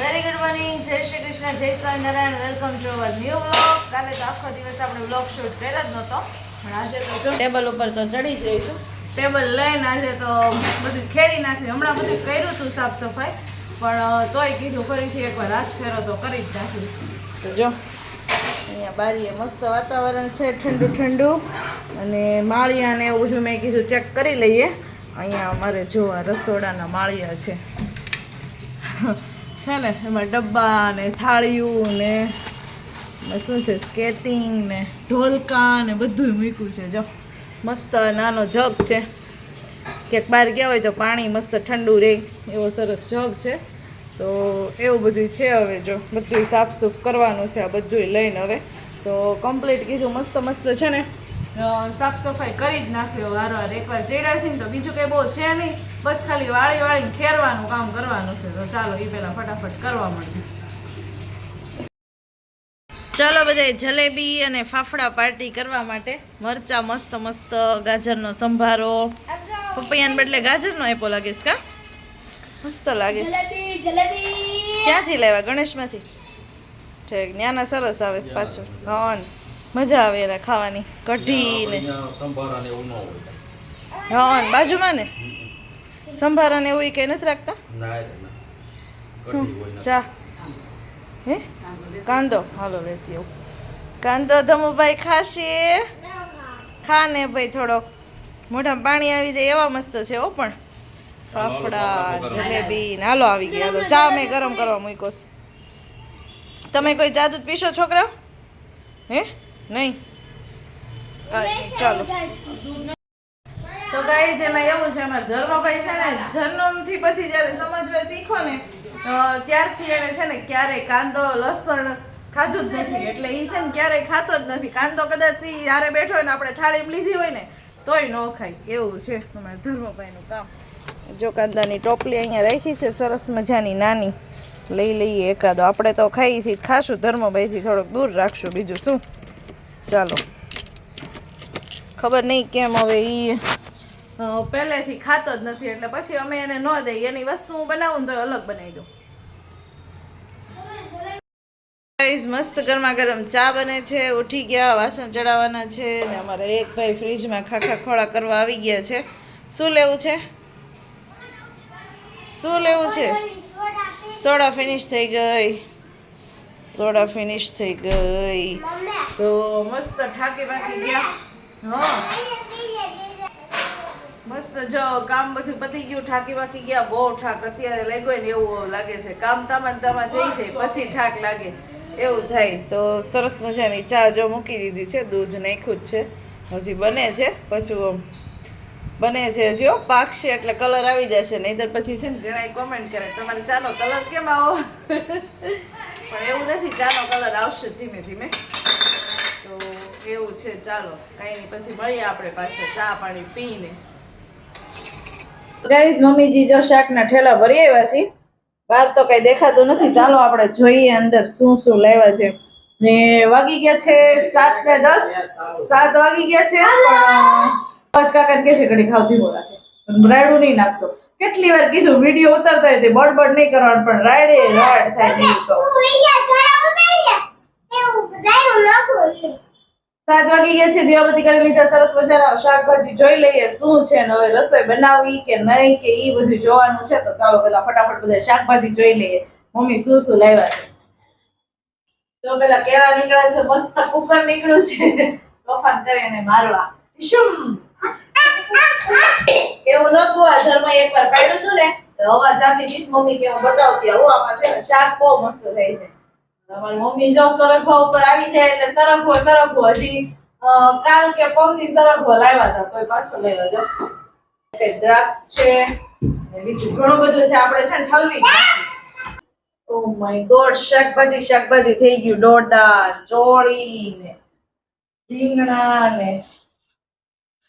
Very good morning જય શ્રી કૃષ્ણ, જય Swaminarayan. Welcome to our new blog કાલે તો આખો દિવસ આપણે બ્લોગ શૂટ કર્યો જ નહોતો. પણ આજે તો જો ટેબલ ઉપર તો ચડી જ રહીશું ટેબલ લઈને આજે તો બધું ખેરી નાખ્યું. હમણાં બધું કર્યું હતું સાફ સફાઈ. પણ તોય કીધું ફરીથી એકવાર હાથ ફેરો તો કરી જ નાખ્યું તો જો, અહીંયા બારીએ મસ્ત વાતાવરણ છે, ઠંડુ ઠંડુ. અને માળિયા ને એવું બધું મેં કીધું ચેક કરી લઈએ. અહીંયા અમારે જોવા રસોડાના માળિયા છે. છે ને, એમાં ડબ્બા ને થાળીયું ને શું છે સ્કેટિંગ ને ઢોલકા ને બધું મૂક્યું છે. જો, મસ્ત નાનો જગ છે. ક્યાંક બહાર ગયા હોય તો પાણી મસ્ત ઠંડુ રહે એવો સરસ જગ છે. તો એવું બધું છે હવે જો બધું સાફ સૂફ કરવાનું છે, આ બધું લઈને હવે. તો કમ્પ્લીટ કીધું, મસ્ત મસ્ત છે ને. સાફ સફાઈ કરી જ નાખ્યો વાર વાર એકવાર ચડ્યા છે ને તો બીજું કંઈ બહુ છે નહીં. બસ ખાલી વાળી વાળીને ખેરવાનું કામ કરવાનું છે. તો ચાલો એ પહેલાં ફટાફટ કરવા માંડીએ. ચાલો બધા જલેબી અને ફાફડા પાર્ટી કરવા માટે મરચા મસ્ત મસ્ત ગાજરનો સંભારો. પપૈયાને બદલે ગાજરનો એપો લાગીશ કા? મસ્ત લાગે. છે. જલેબી જલેબી. ક્યાંથી લેવા ગણેશમાંથી? ઠીક ન્યાના સરસ આવે છે પાછું. હન મજા આવે એને ખાવાની. કઢી ને સંભારા ને એવું ન હોય. હા ને? બાજુમાં ને સંભારા અને એવું એ કંઈ નથી રાખતા? ચા હે? કાંદો. હાલો લેતી આવું. કાંદો ધમુભાઈ ખાશે. ખા ને ભાઈ થોડોક મોઢામાં પાણી આવી જાય એવા મસ્ત છે ઓ પણ. ફાફડા જલેબી હાલો આવી ગયા. હાલો ચા મેં ગરમ કરવા મૂક્યો તમે કોઈ જાદુ પીશો છોકરા હે? નહીં. ચાલો. તો ગાઈઝ એમાં એવું છે અમારા ધર્મભાઈ છે ને જન્મથી પછી જ્યારે સમજવા શીખો ને ત્યારથી એને છે ને ક્યારેય કાંદો લસણ ખાધું જ નથી. એટલે એ છે ને ક્યારેય ખાતો જ નથી. કાંદો કદાચ એ યારે બેઠો હોય ને આપણે થાળી લીધી હોય ને તોય ન ખાય. એવું છે અમારા ધર્મભાઈનું કામ. જો કાંદાની ટોપલી અહીંયા રાખી છે સરસ મજાની નાની. લઈ લઈએ એકાદો. આપણે તો ખાઈ છીએ ખાશું. ધર્મભાઈથી થોડોક દૂર રાખશું બીજું શું. ચાલો. ખબર નહીં કેમ હવે અ, પહેલેથી ખાતો જ નથી, એટલે પછી અમે એને ન દઈએ. એની વસ્તુ હું બનાવું તો અલગ બનાવી દઉં. મસ્ત ગરમા ગરમ ચા બને છે, ઉઠી ગયા, વાસણ ચડાવવાના છે, ને અમારા એક ભાઈ ફ્રીજમાં ખાખા ખોળા કરવા આવી ગયા છે. શું લેવું છે? શું લેવું છે? સોડા ફિનિશ થઈ ગઈ. સોડા ફિનિશ થઈ ગઈ. તો મસ્ત ઠાકી બાકી ગયા. હા. મસ્ત જો કામ બધું પતી ગયું ઠાકી વાકી ગયા બહુ ઠાક. અત્યારે લાગ્યો ને એવું લાગે છે. કામ તામાં તામાં થઈ જાય પછી ઠાક લાગે. એવું થાય. તો સરસ મજાની ચા જો મૂકી દીધી છે દૂધ નાખ્યું જ છે. હજી બને છે પછી બને છે હો પાકશે એટલે કલર આવી જશે. નહીંતર પછી છે ને ઘણા કોમેન્ટ કરે તમારે ચાનો કલર કેમ આવો? પણ એવું નથી ચાનો કલર આવશે ધીમે ધીમે. તો એવું છે ચાલો. કાંઈ નહીં પછી મળીએ આપણે પાછળ ચા પાણી પીને. ગાઈઝ મમ્મીજી જો શાકના ઠેલા ભરી આવ્યા છે, બહાર તો કઈ દેખાતું નથી. ચાલો આપણે જોઈએ અંદર શું શું લાવ્યા છે. ને વાગી ગયા છે સાત ને દસ. સાત વાગી ગયા છે પાંચ કાકાને કે છે ઘડી ખાવતી પણ રાયડું નહીં નાખતો. કેટલી વાર કીધું, વીડિયો ઉતારતા હતી બડબડ નહીં કરવાનું, પણ રાયડે રાયડ થાય નહીં તો. સાત વાગી ગયા છે. દીવાબત્તી કરી લીધા. સરસ મજાના શાકભાજી જોઈ લઈએ શું છે ને હવે રસોઈ બનાવવી કે નહીં કે એ બધું જોવાનું છે. તો ચાલો પેલા ફટાફટ બધા શાકભાજી જોઈ લઈએ. મમ્મી શું શું લાવ્યા છે? તો પેલા કેળા નીકળ્યા છે. મસ્ત કુકર નીકળ્યું છે. તોફાન કરી એને મારવા. શું? એવું નતું આ ધર્મ એકવાર પાડ્યું હતું ને. તો અવાજ આપી દીધ મમ્મી કે હું બતાવતી આવું. આમાં છે ને શાક બહુ મસ્ત થાય છે. અમારી મમ્મી જો સરગવા ઉપર આવી જાય એટલે સરગવો સરગવો હજી કાલ કે પમદી સરગવો લાવ્યા હતા કોઈ પાછો લઈ લેજો. દ્રાક્ષ છે બીજું ઘણું બધું છે. આપણે છે ને ઠલવી ઓ માય ગોડ, શાકભાજી શાકભાજી થઈ ગયું. ડોડા, ચોળી ને રીંગણા ને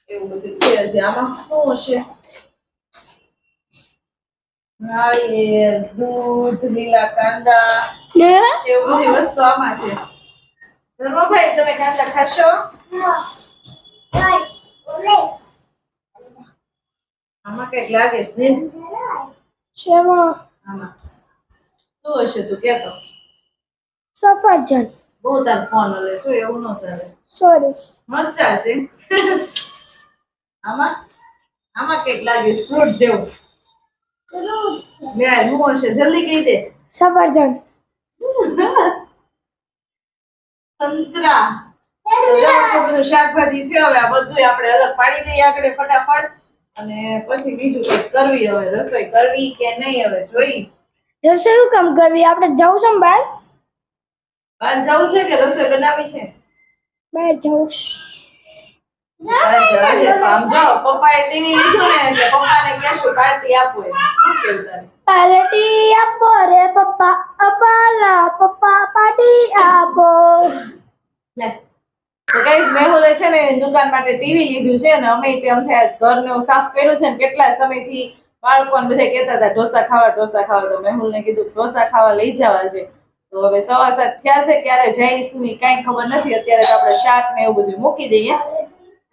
એવું બધું છે હજી. આમાં શું છે? નાળિયેર, દૂધ, લીલા કાંદા એવું બધી વસ્તુ આમાં છે. ધર્મભાઈ તમે કાંદા ખાશો? આમાં કંઈક લાગે છે શેમાં આમાં. શું હશે તું સફરજન. બહુ તાર ફોન હલે શું એવું ન ચાલે? સોરી મરચા છે. આમાં? આમાં કંઈક લાગે ફ્રૂટ જેવું. બે હું હશે? જલ્દી કહી દે. સફરજન. સંતરા. શાકભાજી છે હવે આ બધું આપણે અલગ પાડી દઈએ આપણે ફટાફટ. અને પછી બીજું કંઈક કરવી હવે રસોઈ કરવી કે નહીં હવે જોઈ. રસોઈ કામ કરવી? આપણે જવું છે બહાર? બહાર જવું છે કે રસોઈ બનાવી છે? બહાર જવું. દુકાન માટે ટીવી લીધું છે ને અમે તેમ થયા જ ઘરને સાફ કર્યું છે ને કેટલા સમયથી બાળકોને બધા કહેતા હતા ઢોસા ખાવા ઢોસા ખાવા તો મેહુલને કીધું ઢોસા ખાવા લઈ જવા છે તો હવે સવા સાત થયા છે, ક્યારે જઈશું એ કાંઈ ખબર નથી, અત્યારે તો આપણે શાક ને એવું બધું મૂકી દઈએ.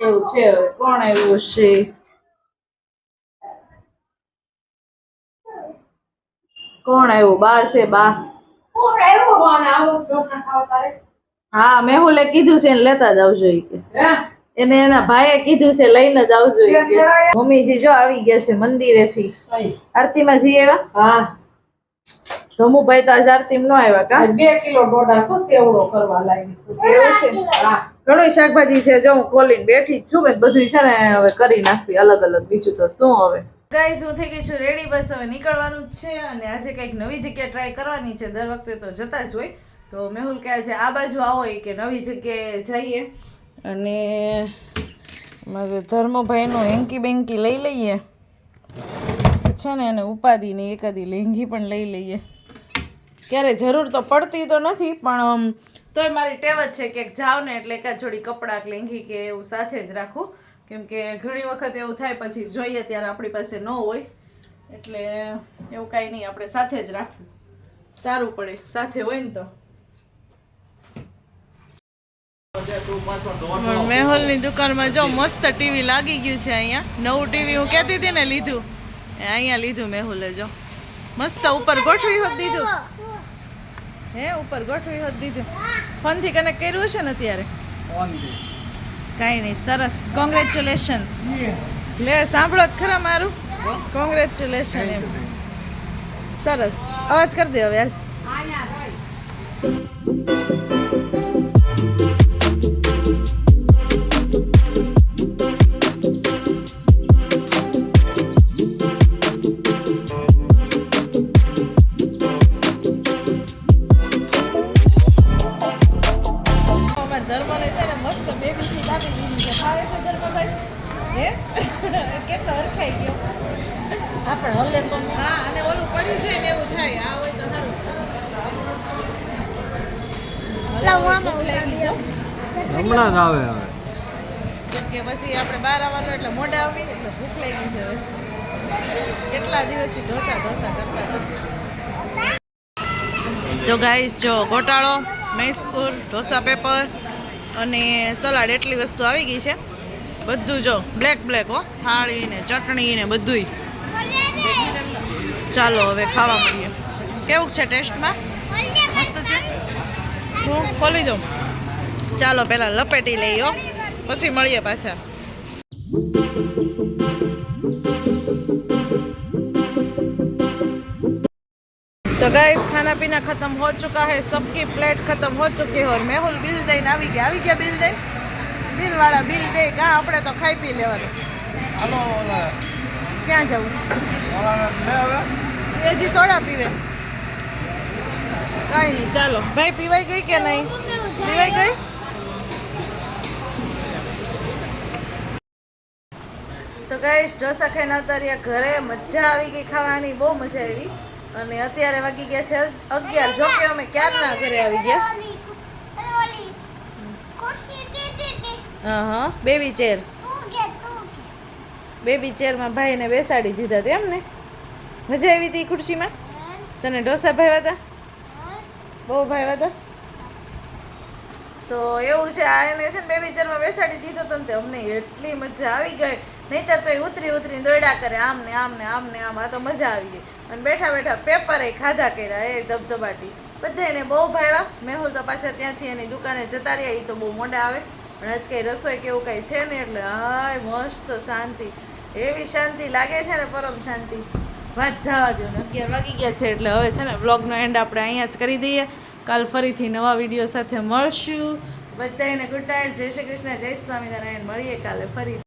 એવું છે હવે કોણ એવું છે કોણ આવ્યું? બાર છે બા હા મેહુલે કીધું છે લેતા જ આવજો કે. એને એના ભાઈએ કીધું છે લઈને જ આવજો મમ્મીજી જો આવી ગયા છે મંદિરેથી. આરતીમાં જઈ આવ્યા? હા. ધમુભાઈ તો હજાર તીમ નો આવ્યા કા? બે કિલો ડોડા શું સેવડો કરવા લાગી એવું છે હા. ઘણું શાકભાજી છે જો હું ખોલીને બેઠી જ છું મેં બધું છે ને હવે કરી નાખવી અલગ અલગ. બીજું તો શું હવે? ગાઈઝ હું થઈ ગઈ છું રેડી બસ હવે નીકળવાનું જ છે અને આજે કંઈક નવી જગ્યા ટ્રાય કરવાની છે. દર વખતે તો જતા જ હોય. તો મેહુલ કહે છે આ બાજુ આવો એ કે નવી જગ્યાએ જઈએ અને મારે ધર્મભાઈનું હેન્કી બેન્કી લઈ લઈએ. છે ને એને ઉપાધિની એકાદી લેંઘી પણ લઈ લઈએ. ક્યારે જરૂર તો પડતી તો નથી, પણ તોય મારી ટેવ જ છે કે જાવ ને એટલે એકાદ જોડી કપડાં લેંઘી કે એવું સાથે જ રાખું. કેમ ઘણી વખત એવું થાય પછી જોઈએ ત્યારે આપણી પાસે ન હોય, એટલે એવું કાંઈ નહીં, આપણે સાથે જ રાખવું સારું પડે, સાથે હોય ને તો. મેહુલની દુકાનમાં જો મસ્ત ટીવી લાગી ગયું છે અહીંયા. નવું ટીવી હું કહેતી હતી ને લીધું. અહીંયા લીધું મેહુલે, જો. મસ્ત ઉપર ગોઠવી હોત દીધું. હે ઉપર ગોઠવી હોત દીધું. ફોનથી કનેક્ટ કર્યું છે ને અત્યારે? કાંઈ નહીં સરસ. કોંગ્રેચ્યુલેશન લે સાંભળો જ ખરા મારું. કોંગ્રેચ્યુલેશન એમ. સરસ. અવાજ કરી દે હવે હાલ. છે ફાવે છે ધર્મભાઈ હે? કેટલો હરખાઈ ગયો. આપણે હલે તો હા અને ઓલું પડ્યું છે ને એવું થાય. આ હોય તો સારું. હમણાં જ આવે હવે. કેમ કે પછી આપણે બહાર આવવાનું એટલે મોઢા આવી ને એટલે ભૂખ લાગી છે હવે. કેટલા દિવસથી ઢોસા ઢોસા કરતા તો ગાઈસ જો ગોટાળો મૈસપુર ઢોસા પેપર અને સલાડ એટલી વસ્તુ આવી ગઈ છે. બધું જો બ્લેક બ્લેક હો થાળી ને ચટણી ને બધુંય ચાલો હવે ખાવા મળીએ કેવું છે ટેસ્ટમાં મસ્ત છે હું ખોલી દઉં ચાલો પહેલાં લપેટી લઈએ હો પછી મળીએ પાછા तो गाइस खाना पीना खत्म हो चुका है सबकी प्लेट खत्म हो चुकी है और મેહુલ બિલ દઈને આવી ગયા આવી ગયા બિલ દઈને બિલ વાળા બિલ દે કા આપણે તો ખાઈ પી લેવાનું. હાલો ક્યાં જવું? એ જી સોડા પીવે. કઈ નહીં ચાલો. ભાઈ પીવાઈ ગઈ કે નહીં? પીવાઈ ગઈ? તો ગઈશ ઢોસા ખાઈને આવતા રહ્યા ઘરે મજા આવી ગઈ ખાવાની બહુ મજા આવી. અને અત્યારે વાગી ગયા છે અગિયાર. જો કે અમે ક્યારના ઘરે આવી ગયા? હા બેબી ચેર બેબી ચેરમાં ભાઈને બેસાડી દીધા તેમ ને? મજા આવી હતી ખુરશીમાં? તને ઢોસા ભાવ્યા હતા બહુ ભાવ્યા હતા તો એવું છે આ એને છે ને બેબી ચેરમાં બેસાડી દીધો તો ને અમને એટલી મજા આવી ગઈ. નહીંતર તો એ ઉતરી ઉતરીને દોડ્યા કરે આમ ને આમ ને આમ ને આમ. આ તો મજા આવી ગઈ. અને બેઠા બેઠા પેપર એ ખાધા કર્યા એ ધબધબાટી. બધા એને બહુ ભાવ્યા. મેહુલ તો પાછા ત્યાંથી એની દુકાને જતા રહ્યા એ તો બહુ મોડા આવે. પણ આજ કંઈ રસોઈ કે એવું કંઈ છે ને એટલે હાય, મસ્ત શાંતિ. એવી શાંતિ લાગે છે ને, પરમ શાંતિ. વાત જવા દો ને, અગિયાર વાગી ગયા છે એટલે હવે છે ને વ્લોગનો એન્ડ આપણે અહીંયા જ કરી દઈએ. કાલ ફરીથી નવા વીડિયો સાથે મળશું. બધાને ગુડ નાઇટ જય શ્રી કૃષ્ણ, જય સ્વામિનારાયણ. મળીએ કાલે ફરી.